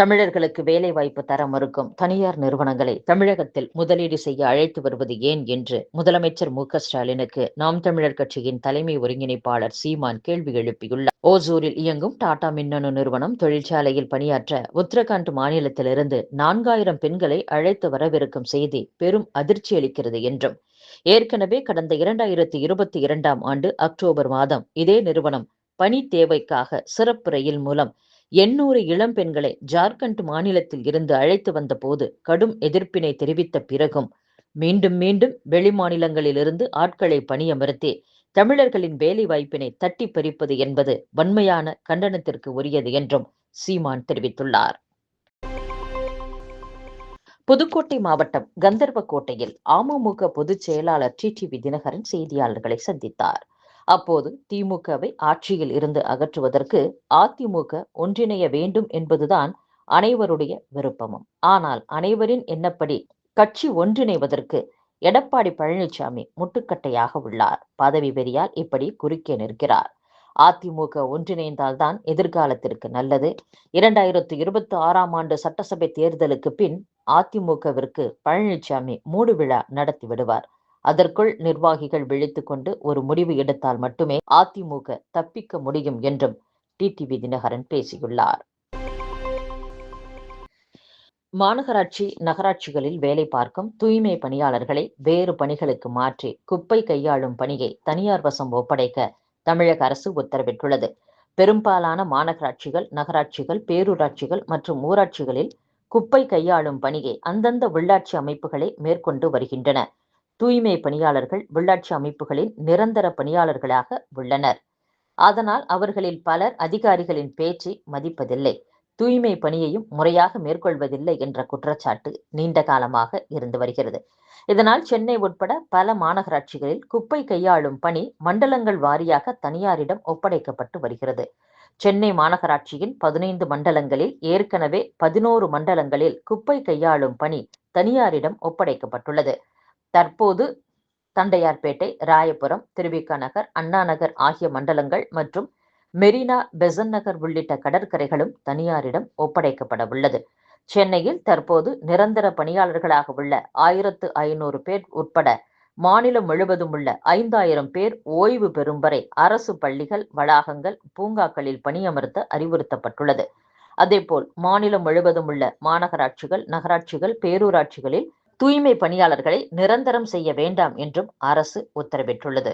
தமிழர்களுக்கு வேலை வாய்ப்பு தர மறுக்கும் தனியார் நிறுவனங்களை தமிழகத்தில் முதலீடு செய்ய அழைத்து வருவது ஏன் என்று முதலமைச்சர் மு ஸ்டாலினுக்கு நாம் தமிழர் கட்சியின் தலைமை ஒருங்கிணைப்பாளர் சீமான் கேள்வி எழுப்பியுள்ளார். ஓசூரில் இயங்கும் டாடா மின்னணு நிறுவனம் தொழிற்சாலையில் பணியாற்ற உத்தரகாண்ட் மாநிலத்திலிருந்து நான்காயிரம் பெண்களை அழைத்து வரவிருக்கும் செய்தி பெரும் அதிர்ச்சி அளிக்கிறது என்றும் ஏற்கனவே கடந்த இரண்டாயிரத்தி இருபத்தி இரண்டாம் ஆண்டு அக்டோபர் மாதம் இதே நிறுவனம் பணி தேவைக்காக சிறப்பு ரயில் மூலம் எண்ணூறு இளம் பெண்களை ஜார்க்கண்ட் மாநிலத்தில் இருந்து அழைத்து வந்த போது கடும் எதிர்ப்பினை தெரிவித்த பிறகும் மீண்டும் மீண்டும் வெளிமாநிலங்களிலிருந்து ஆட்களை பணியமர்த்தி தமிழர்களின் வேலை வாய்ப்பினை தட்டி பறிப்பது என்பது வன்மையான கண்டனத்திற்கு உரியது என்றும் சீமான் தெரிவித்துள்ளார். புதுக்கோட்டை மாவட்டம் கந்தர்வக்கோட்டையில் அமமுக பொதுச் செயலாளர் டி டிவி தினகரன் செய்தியாளர்களை சந்தித்தார். அப்போது திமுகவை ஆட்சியில் இருந்து அகற்றுவதற்கு அதிமுக ஒன்றிணைய வேண்டும் என்பதுதான் அனைவருடைய விருப்பமும். ஆனால் அனைவரின் எண்ணப்படி கட்சி ஒன்றிணைவதற்கு எடப்பாடி பழனிசாமி முட்டுக்கட்டையாக உள்ளார். பதவி வெறியால் இப்படி குறுக்கே நிற்கிறார். அதிமுக ஒன்றிணைந்தால்தான் எதிர்காலத்திற்கு நல்லது. இரண்டாயிரத்து இருபத்தி ஆறாம் ஆண்டு சட்டசபை தேர்தலுக்கு பின் அதிமுகவிற்கு பழனிசாமி மூடு விழா நடத்தி விடுவார். அதற்குள் நிர்வாகிகள் விழித்து கொண்டு ஒரு முடிவு எடுத்தால் மட்டுமே அதிமுக தப்பிக்க முடியும் என்றும் டிடிவி தினகரன் பேசியுள்ளார். மாநகராட்சி நகராட்சிகளில் வேலை பார்க்கும் தூய்மை பணியாளர்களை வேறு பணிகளுக்கு மாற்றி குப்பை கையாளும் பணியை தனியார் வசம் ஒப்படைக்க தமிழக அரசு உத்தரவிட்டுள்ளது. பெரும்பாலான மாநகராட்சிகள் நகராட்சிகள் பேரூராட்சிகள் மற்றும் ஊராட்சிகளில் குப்பை கையாளும் பணியை அந்தந்த உள்ளாட்சி அமைப்புகளை மேற்கொண்டு வருகின்றன. தூய்மை பணியாளர்கள் உள்ளாட்சி அமைப்புகளின் நிரந்தர பணியாளர்களாக உள்ளனர். அதனால் அவர்களில் பலர் அதிகாரிகளின் பேச்சை மதிப்பதில்லை. தூய்மை பணியையும் முறையாக மேற்கொள்வதில்லை என்ற குற்றச்சாட்டு நீண்ட காலமாக இருந்து வருகிறது. இதனால் சென்னை உட்பட பல மாநகராட்சிகளில் குப்பை கையாளும் பணி மண்டலங்கள் வாரியாக தனியாரிடம் ஒப்படைக்கப்பட்டு வருகிறது. சென்னை மாநகராட்சியின் பதினைந்து மண்டலங்களில் ஏற்கனவே பதினோரு மண்டலங்களில் குப்பை கையாளும் பணி தனியாரிடம் ஒப்படைக்கப்பட்டுள்ளது. தற்போது தண்டையார்பேட்டை ராயபுரம் திருவிக நகர் அண்ணா நகர் ஆகிய மண்டலங்கள் மற்றும் மெரினா பெசன் நகர் உள்ளிட்ட கடற்கரைகளும் தனியாரிடம் ஒப்படைக்கப்பட உள்ளது சென்னையில் தற்போது நிரந்தர பணியாளர்களாக உள்ள ஆயிரத்து ஐநூறு பேர் உட்பட மாநிலம் முழுவதும் உள்ள ஐந்தாயிரம் பேர் ஓய்வு பெறும் வரை அரசு பள்ளிகள் வளாகங்கள் பூங்காக்களில் பணியமர்த்த அறிவுறுத்தப்பட்டுள்ளது. அதேபோல் மாநிலம் முழுவதும் உள்ள மாநகராட்சிகள் நகராட்சிகள் பேரூராட்சிகளில் தூய்மை பணியாளர்களை நிரந்தரம் செய்ய வேண்டாம் என்றும் அரசு உத்தரவிட்டுள்ளது.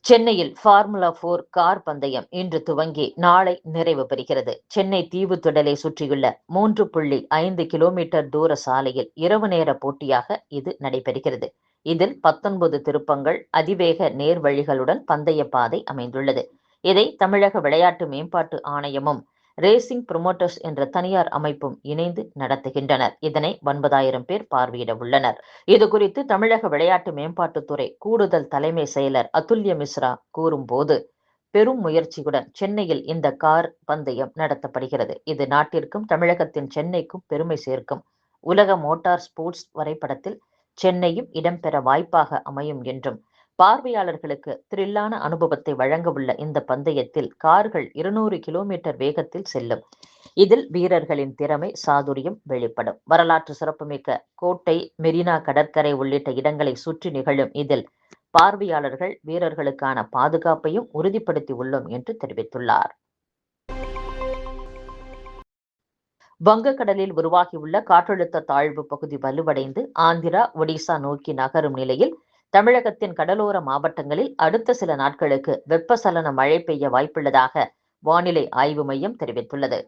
சென்னையில் ஃபார்முலா போர் கார் பந்தயம் இன்று துவங்கி நாளை நிறைவு பெறுகிறது. சென்னை தீவுத்திடலை சுற்றியுள்ள மூன்று புள்ளி ஐந்து கிலோமீட்டர் தூர சாலையில் இரவு நேர போட்டியாக இது நடைபெறுகிறது. இதில் பத்தொன்பது திருப்பங்கள் அதிவேக நேர்வழிகளுடன் பந்தய பாதை அமைந்துள்ளது. இதை தமிழக விளையாட்டு மேம்பாட்டு ஆணையமும் ரேசிங் ப்ரொமோட்டர்ஸ் என்ற தனியார் அமைப்பும் இணைந்து நடத்துகின்றனர். இதனை ஒன்பதாயிரம் பேர் பார்வையிட உள்ளனர். இது குறித்து தமிழக விளையாட்டு மேம்பாட்டுத்துறை கூடுதல் தலைமை செயலர் அதுல்ய மிஸ்ரா கூறும்போது பெரும் முயற்சியுடன் சென்னையில் இந்த கார் பந்தயம் நடத்தப்படுகிறது. இது நாட்டிற்கும் தமிழகத்தின் சென்னைக்கும் பெருமை சேர்க்கும். உலக மோட்டார் ஸ்போர்ட்ஸ் வரைபடத்தில் சென்னையும் இடம்பெற வாய்ப்பாக அமையும் என்றும் பார்வையாளர்களுக்கு த்ரில்லான அனுபவத்தை வழங்கவுள்ள இந்த பந்தயத்தில் கார்கள் இருநூறு கிலோமீட்டர் வேகத்தில் செல்லும். இதில் வீரர்களின் திறமை சாதுரியம் வெளிப்படும். வரலாற்று சிறப்புமிக்க கோட்டை மெரினா கடற்கரை உள்ளிட்ட இடங்களை சுற்றி நிகழும் இதில் பார்வையாளர்கள் வீரர்களுக்கான பாதுகாப்பையும் உறுதிப்படுத்தி உள்ளோம் என்று தெரிவித்துள்ளார். வங்கக்கடலில் உருவாகியுள்ள காற்றழுத்த தாழ்வு பகுதி வலுவடைந்து ஆந்திரா ஒடிசா நோக்கி நகரும் நிலையில் தமிழகத்தின் கடலோர மாவட்டங்களில் அடுத்த சில நாட்களுக்கு வெப்பசலன மழை பெய்ய வாய்ப்புள்ளதாக வானிலை ஆய்வு மையம் தெரிவித்துள்ளது.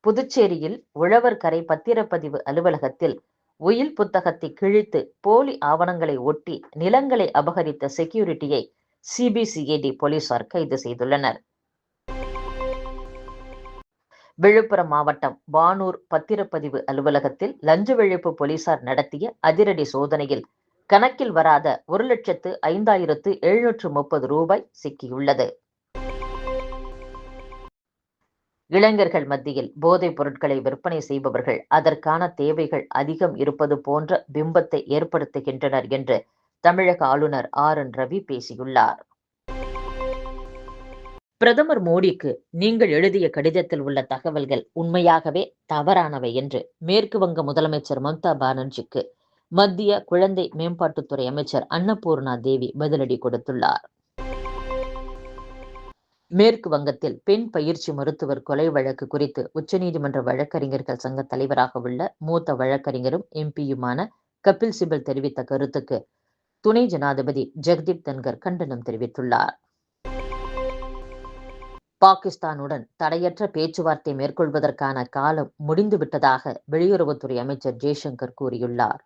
புதுச்சேரியில் உழவர் கரை பத்திரப்பதிவு அலுவலகத்தில் உயில் புத்தகத்தை கிழித்து போலி ஆவணங்களை ஒட்டி நிலங்களை அபகரித்த செக்யூரிட்டியை சிபிசிஐடி போலீசார் கைது செய்துள்ளனர். விழுப்புரம் மாவட்டம் வானூர் பத்திரப்பதிவு அலுவலகத்தில் லஞ்ச ஒழிப்பு போலீசார் நடத்திய அதிரடி சோதனையில் கணக்கில் வராத ஒரு லட்சத்து ஐந்தாயிரத்து எழுநூற்று முப்பது ரூபாய் சிக்கியுள்ளது. இளைஞர்கள் மத்தியில் போதைப் பொருட்களை விற்பனை செய்பவர்கள் அதற்கான தேவைகள் அதிகம் இருப்பது போன்ற பிம்பத்தை ஏற்படுத்துகின்றனர் என்று தமிழக ஆளுநர் ஆர் என் ரவி பேசியுள்ளார். பிரதமர் மோடிக்கு நீங்கள் எழுதிய கடிதத்தில் உள்ள தகவல்கள் உண்மையாகவே தவறானவை என்று மேற்கு வங்க முதலமைச்சர் மம்தா பானர்ஜிக்கு மத்திய குழந்தை மேம்பாட்டுத்துறை அமைச்சர் அன்னபூர்ணா தேவி பதிலடி கொடுத்துள்ளார். மேற்கு வங்கத்தில் பெண் பயிற்சி மருத்துவர் கொலை வழக்கு குறித்து உச்சநீதிமன்ற வழக்கறிஞர்கள் சங்க தலைவராக உள்ள மூத்த வழக்கறிஞரும் எம்பியுமான கபில் சிபல் தெரிவித்த கருத்துக்கு துணை ஜனாதிபதி ஜெகதீப் தன்கர் கண்டனம் தெரிவித்துள்ளார். பாகிஸ்தானுடன் தடையற்ற பேச்சுவார்த்தை மேற்கொள்வதற்கான காலம் முடிந்துவிட்டதாக வெளியுறவுத்துறை அமைச்சர் ஜெய்சங்கர் கூறியுள்ளார்.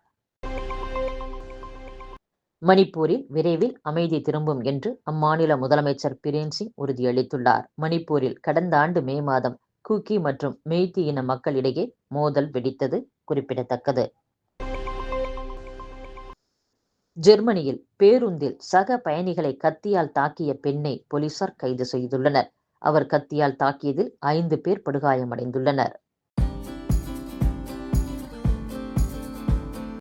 மணிப்பூரில் விரைவில் அமைதி திரும்பும் என்று அம்மாநில முதலமைச்சர் பிரேன் சிங் உறுதியளித்துள்ளார். மணிப்பூரில் கடந்த ஆண்டு மே மாதம் குக்கி மற்றும் மெய்தி இன மக்களிடையே மோதல் வெடித்தது குறிப்பிடத்தக்கது. ஜெர்மனியில் பேருந்தில் சக பயணிகளை கத்தியால் தாக்கிய பெண்ணை போலீசார் கைது செய்துள்ளனர். அவர் கத்தியால் தாக்கியதில் ஐந்து பேர் படுகாயமடைந்துள்ளனர்.